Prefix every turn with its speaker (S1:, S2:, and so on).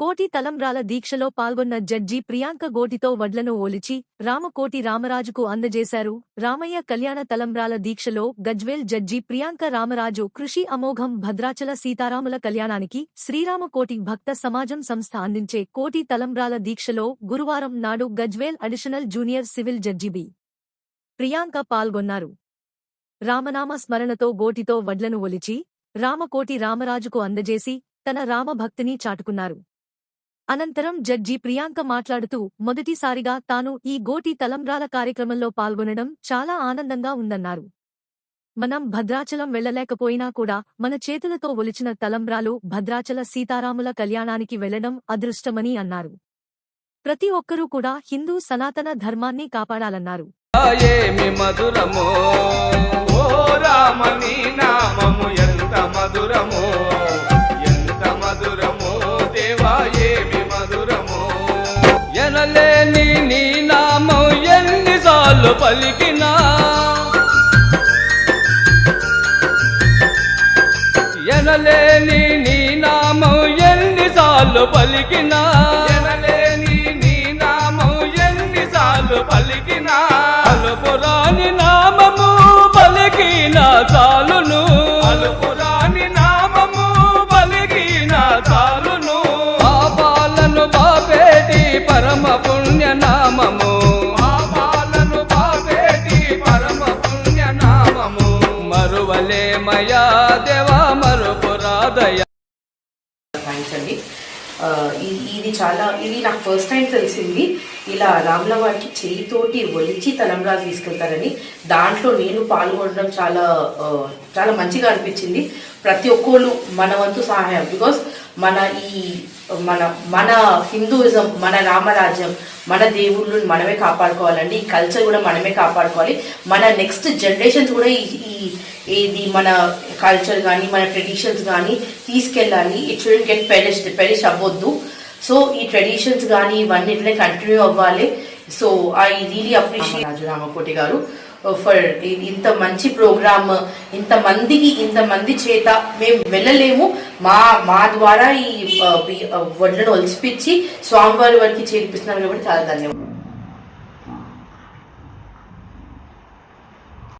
S1: కోటి తలంబ్రాల దీక్షలో పాల్గొన్న జడ్జి ప్రియాంక గోటితో వడ్లను ఓలిచి రామకోటి రామరాజుకు అందజేశారు. రామయ్య కళ్యాణ తలంబ్రాల దీక్షలో గజ్వేల్ జడ్జి ప్రియాంక రామరాజు కృషి అమోఘం భద్రాచల సీతారాముల కళ్యాణానికి శ్రీరామకోటి భక్త సమాజం సంస్థ అందించే కోటి తలంబ్రాల దీక్షలో గురువారం నాడు Gajwel additional junior civil judge B. Priyanka పాల్గొన్నారు. రామనామ స్మరణతో గోటితో వడ్లను ఒలిచి రామకోటి రామరాజుకు అందజేసి తన రామభక్తిని చాటుకున్నారు. అనంతరం జడ్జి ప్రియాంక మాట్లాడుతూ మొదటిసారిగా తాను ఈ గోటి తలంబ్రాల కార్యక్రమంలో పాల్గొనడం చాలా ఆనందంగా ఉందన్నారు. మనం భద్రాచలం వెళ్ళలేకపోయినా కూడా మన చేతులతో ఒలిచిన తలంబ్రాలు భద్రాచల సీతారాముల కళ్యాణానికి వెళ్ళడం అదృష్టమని అన్నారు. ప్రతి ఒక్కరూ కూడా హిందూ సనాతన ధర్మాన్ని కాపాడాలన్నారు.
S2: మధురమో నామము ఎంత మధురమో. ఎనలేని నీ నామం ఎన్నిసార్లు పలికినా? ఎనలేని నీ నామం ఎన్నిసార్లు పలికినా? నామము పాపాలను బాపేటి పరమ పుణ్య నామము మరువలే మయా దేవా మరుపురాదయ
S3: థ్యాంక్స్ అండి ఇది చాలా ఇది నాకు ఫస్ట్ టైం తెలిసింది. ఇలా రాముల వారికి చెయ్యితోటి ఒలిచి తలంబ్రాలు తీసుకెళ్తారని దాంట్లో నేను పాల్గొనడం చాలా చాలా మంచిగా అనిపించింది. ప్రతి ఒక్కళ్ళు మన వంతు సహాయం. బికాస్ మన ఈ మన మన హిందూయిజం మన రామరాజ్యం మన దేవుళ్ళు మనమే కాపాడుకోవాలండి. ఈ కల్చర్ కూడా మనమే కాపాడుకోవాలి. మన నెక్స్ట్ జనరేషన్స్ కూడా ఈ ఈ ఇది మన కల్చర్ కానీ మన ట్రెడిషన్స్ కానీ తీసుకెళ్ళాలి. It shouldn't get perish perish అవ్వద్దు. సో ఈ ట్రెడిషన్స్ కానీ ఇవన్నీ కంటిన్యూ అవ్వాలి. So I really appreciate Raju Ramakoti garu uh, for ఇంత మంచి ప్రోగ్రామ్ ఇంత మందికి ఇంత మంది చేత మేము వెళ్ళలేము. మా మా ద్వారా ఈ uh, uh, వడ్లను ఒలిచిపించి స్వామివారి వారికి చేర్పిస్తున్నారు కాబట్టి చాలా ధన్యవాదాలు.